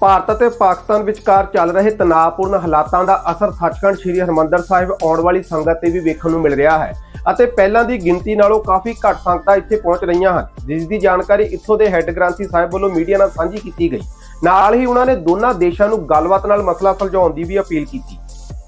ਭਾਰਤ ਅਤੇ ਪਾਕਿਸਤਾਨ ਵਿਚਕਾਰ ਚੱਲ ਰਹੇ ਤਣਾਅਪੂਰਨ ਹਾਲਾਤਾਂ ਦਾ ਅਸਰ ਸੱਚਖੰਡ ਸ੍ਰੀ ਹਰਿਮੰਦਰ ਸਾਹਿਬ ਆਉਣ ਵਾਲੀ ਸੰਗਤ ਤੇ ਵੀ ਵੇਖਣ ਨੂੰ ਮਿਲ ਰਿਹਾ ਹੈ ਅਤੇ ਪਹਿਲਾਂ ਦੀ ਗਿਣਤੀ ਨਾਲੋਂ ਕਾਫੀ ਘੱਟ ਸੰਗਤਾਂ ਇੱਥੇ ਪਹੁੰਚ ਰਹੀਆਂ ਹਨ, ਜਿਸ ਦੀ ਜਾਣਕਾਰੀ ਇੱਥੋਂ ਦੇ ਹੈੱਡ ਗ੍ਰੰਥੀ ਸਾਹਿਬ ਵੱਲੋਂ ਮੀਡੀਆ ਨਾਲ ਸਾਂਝੀ ਕੀਤੀ ਗਈ। ਨਾਲ ਹੀ ਉਹਨਾਂ ਨੇ ਦੋਨਾਂ ਦੇਸ਼ਾਂ ਨੂੰ ਗੱਲਬਾਤ ਨਾਲ ਮਸਲਾ ਸੁਲਝਾਉਣ ਦੀ ਵੀ ਅਪੀਲ ਕੀਤੀ।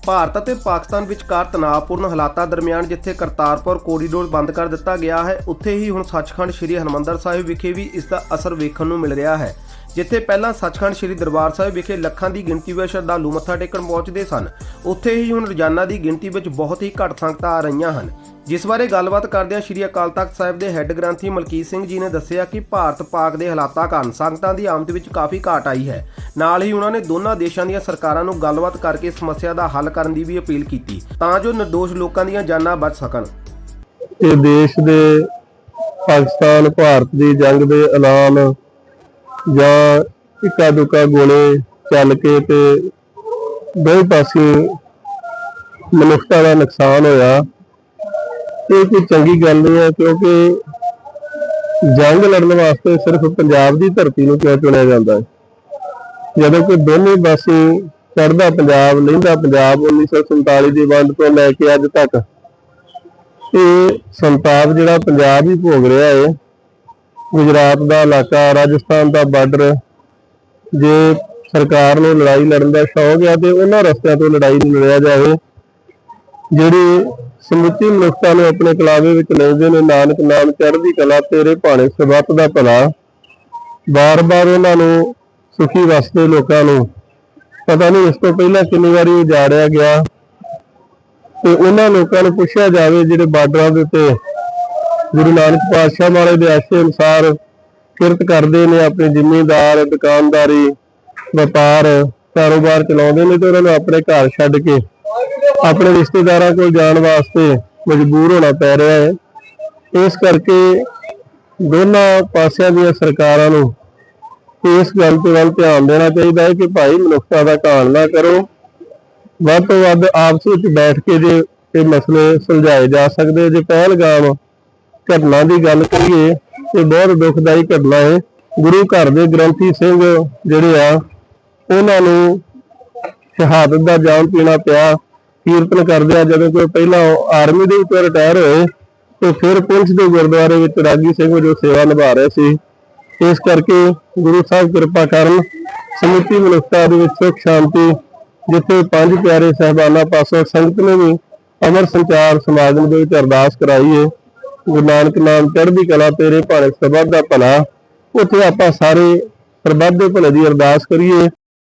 ਭਾਰਤ ਅਤੇ ਪਾਕਿਸਤਾਨ ਵਿਚਕਾਰ ਤਣਾਅਪੂਰਨ ਹਾਲਾਤਾਂ ਦਰਮਿਆਨ ਜਿੱਥੇ ਕਰਤਾਰਪੁਰ ਕੋਰੀਡੋਰ ਬੰਦ ਕਰ ਦਿੱਤਾ ਗਿਆ ਹੈ, ਉੱਥੇ ਹੀ ਹੁਣ ਸੱਚਖੰਡ ਸ੍ਰੀ ਹਰਿਮੰਦਰ ਸਾਹਿਬ ਵਿਖੇ ਵੀ ਇਸ ਦਾ ਅਸਰ ਵੇਖਣ ਨੂੰ ਮਿਲ ਰਿਹਾ ਹੈ। ਜਿੱਥੇ ਪਹਿਲਾਂ ਸੱਚਖੰਡ ਸ੍ਰੀ ਦਰਬਾਰ ਸਾਹਿਬ ਵਿਖੇ ਲੱਖਾਂ ਦੀ ਗਿਣਤੀ ਵਿੱਚ ਸ਼ਰਧਾਲੂ ਮੱਥਾ ਟੇਕਣ ਪਹੁੰਚਦੇ ਸਨ, ਉੱਥੇ ਹੀ ਹੁਣ ਰੋਜ਼ਾਨਾ ਦੀ ਗਿਣਤੀ ਵਿੱਚ ਬਹੁਤ ਹੀ ਘੱਟ ਸੰਗਤਾਂ ਆ ਰਹੀਆਂ ਹਨ। ਜਿਸ ਬਾਰੇ ਗੱਲਬਾਤ ਕਰਦਿਆਂ ਸ੍ਰੀ ਅਕਾਲ ਤਖਤ ਸਾਹਿਬ ਦੇ ਹੈੱਡ ਗ੍ਰੰਥੀ ਮਲਕੀਤ ਸਿੰਘ ਜੀ ਨੇ ਦੱਸਿਆ ਕਿ ਭਾਰਤ ਪਾਕ ਦੇ ਹਾਲਾਤਾਂ ਕਾਰਨ ਸੰਗਤਾਂ ਦੀ ਆਮਦ ਵਿੱਚ ਕਾਫੀ ਘਾਟ ਆਈ ਹੈ। ਨਾਲ ਹੀ ਉਹਨਾਂ ਨੇ ਦੋਨਾਂ ਦੇਸ਼ਾਂ ਦੀਆਂ ਸਰਕਾਰਾਂ ਨੂੰ ਗੱਲਬਾਤ ਕਰਕੇ ਸਮੱਸਿਆ ਦਾ ਹੱਲ ਕਰਨ ਦੀ ਵੀ ਅਪੀਲ ਕੀਤੀ, ਤਾਂ ਜੋ ਨਿਰਦੋਸ਼ ਲੋਕਾਂ ਦੀਆਂ ਜਾਨਾਂ ਬਚ ਸਕਣ। ਇਹ ਦੇਸ਼ ਦੇ ਪਾਕਿਸਤਾਨ, ਭਾਰਤ ਦੀ ਜੰਗ ਦੇ ਐਲਾਨ ਜਾਂ ਇੱਕਾ ਦੁੱਕਾ ਗੋਲੇ ਚੱਲ ਕੇ ਤੇ ਦੋਵੇਂ ਪਾਸੇ ਮਨੁੱਖਤਾ ਦਾ ਨੁਕਸਾਨ ਹੋਇਆ। ਇਹ ਕੋਈ ਚੰਗੀ ਗੱਲ ਨਹੀਂ ਹੈ ਕਿਉਂਕਿ ਜੰਗ ਲੜਨ ਵਾਸਤੇ ਸਿਰਫ ਪੰਜਾਬ ਦੀ ਧਰਤੀ ਨੂੰ ਕਿਉਂ ਚੁਣਿਆ ਜਾਂਦਾ ਹੈ? ਜਦੋਂ ਕਿ ਦੋਨੇ ਪਾਸੇ ਚੜਦਾ ਪੰਜਾਬ, ਲਹਿੰਦਾ ਪੰਜਾਬ 1947 ਦੀ ਵੰਡ ਤੋਂ ਲੈ ਕੇ ਅੱਜ ਤੱਕ, ਇਹ ਸੰਤਾਪ ਜਿਹੜਾ ਪੰਜਾਬ ਹੀ ਭੋਗ ਰਿਹਾ ਹੈ ਗੁਜਰਾਤ ਦਾ ਇਲਾਕਾ, ਰਾਜਸਥਾਨ ਦਾ ਬਾਰਡਰ, ਜੇ ਸਰਕਾਰ ਨੂੰ ਲੜਾਈ ਲੜਨ ਦਾ ਸ਼ੌਕ ਹੈ ਤੇ ਉਹਨਾਂ ਰਸਤਿਆਂ ਤੋਂ ਲੜਾਈ ਨੂੰ ਲੜਿਆ ਜਾਵੇ, ਜਿਹੜੀ ਸਮੁੱਚੀ ਮਨੁੱਖਤਾ ਨੂੰ ਆਪਣੇ ਕਲਾਵੇ ਵਿੱਚ ਲੈਂਦੇ ਨੇ, ਨਾਨਕ ਨਾਮ ਚੜ੍ਹਦੀ ਕਲਾ, ਤੇਰੇ ਭਾਣੇ ਸਬੱਤ ਦਾ ਭਲਾ। ਬਾਰ-ਬਾਰ ਉਹਨਾਂ ਨੂੰ ਸੁਖੀ ਵਸਦੇ ਲੋਕਾਂ ਨੂੰ। ਪਤਾ ਨਹੀਂ ਇਸ ਤੋਂ ਪਹਿਲਾਂ ਕਿੰਨੀ ਵਾਰੀ ਉਜਾੜਿਆ ਗਿਆ। ਤੇ ਉਹਨਾਂ ਲੋਕਾਂ ਨੂੰ ਪੁੱਛਿਆ ਜਾਵੇ ਜਿਹੜੇ ਬਾਰਡਰਾਂ ਦੇ ਉੱਤੇ ਗੁਰੂ ਨਾਨਕ ਪਾਤਸ਼ਾਹ ਵਾਲੇ ਦੇ ਆਸ਼ੇ ਅਨੁਸਾਰ ਕਿਰਤ ਕਰਦੇ ਨੇ, ਆਪਣੇ ਜ਼ਿਮੀਂਦਾਰ, ਦੁਕਾਨਦਾਰੀ, ਵਪਾਰ, ਕਾਰੋਬਾਰ ਚਲਾਉਂਦੇ ਨੇ ਤੇ ਉਹਨਾਂ ਨੂੰ ਆਪਣੇ ਘਰ ਛੱਡ ਕੇ ਆਪਣੇ ਰਿਸ਼ਤੇਦਾਰਾਂ ਕੋਲ ਜਾਣ ਵਾਸਤੇ ਮਜਬੂਰ ਹੋਣਾ ਪੈ ਰਿਹਾ ਹੈ। ਇਸ ਕਰਕੇ ਦੋਨਾਂ ਪਾਸਿਆਂ ਦੀਆਂ ਸਰਕਾਰਾਂ ਨੂੰ ਇਸ ਗੱਲ ਤੇ ਵੱਲ ਧਿਆਨ ਦੇਣਾ ਚਾਹੀਦਾ ਹੈ ਕਿ ਭਾਈ ਮਨੁੱਖਤਾ ਦਾ ਘਾਣ ਨਾ ਕਰੋ। ਵੱਧ ਤੋਂ ਵੱਧ ਆਪਸ ਵਿੱਚ ਬੈਠ ਕੇ ਜੇ ਇਹ ਮਸਲੇ ਸੁਲਝਾਏ ਜਾ ਸਕਦੇ ਜੇ ਪਹਿਲਗਾਮ ਘਟਨਾ ਦੀ ਗੱਲ ਕਰੀਏ ਇਹ ਬਹੁਤ ਦੁਖਦਾਈ ਘਟਨਾ ਹੈ। ਗੁਰੂ ਘਰ ਦੇ ਗ੍ਰੰਥੀ ਸਿੰਘ ਜਿਹੜੇ ਆ, ਉਹਨਾਂ ਨੂੰ ਸ਼ਹਾਦਤ ਦਾ ਜਾਮ ਪੀਣਾ ਪਿਆ। ਕੀਰਤਨ ਕਰਦੇ ਆ, ਜਦੋਂ ਕੋਈ ਪਹਿਲਾਂ ਆਰਮੀ ਦੇ ਉੱਤੇ ਰਿਟਾਇਰ ਹੋਏ, ਤੇ ਫਿਰ ਪੁਲਿਸ ਦੇ ਗੁਰਦੁਆਰੇ ਵਿੱਚ ਰਾਗੀ ਸਿੰਘ ਜੋ ਸੇਵਾ ਨਿਭਾ ਰਹੇ ਸੀ। ਇਸ ਕਰਕੇ ਗੁਰੂ ਸਾਹਿਬ ਕਿਰਪਾ ਕਰਨ ਸਮਿਤੀ ਮਨੁੱਖਤਾ ਦੇ ਵਿੱਚ ਸੁਖ, ਸ਼ਾਂਤੀ, ਜਿੱਥੇ ਪੰਜ ਪਿਆਰੇ ਸਹਿਬਾਨਾਂ ਪਾਸੋਂ ਸੰਗਤ ਨੇ ਵੀ ਅਮਰ ਸੰਚਾਰ ਸਮਾਗਮ ਦੇ ਵਿੱਚ ਅਰਦਾਸ ਕਰਾਈ ਹੈ ਗੁਰੂ ਨਾਨਕ ਨਾਮ ਚੜ੍ਹਦੀ ਕਲਾ ਤੇਰੇ ਭਾਣੇ ਸਰਬੱਤ ਦਾ ਭਲਾ। ਉੱਥੇ ਆਪਾਂ ਸਾਰੇ ਸਰਬੱਤ ਦੇ ਭਲੇ ਦੀ ਅਰਦਾਸ ਕਰੀਏ।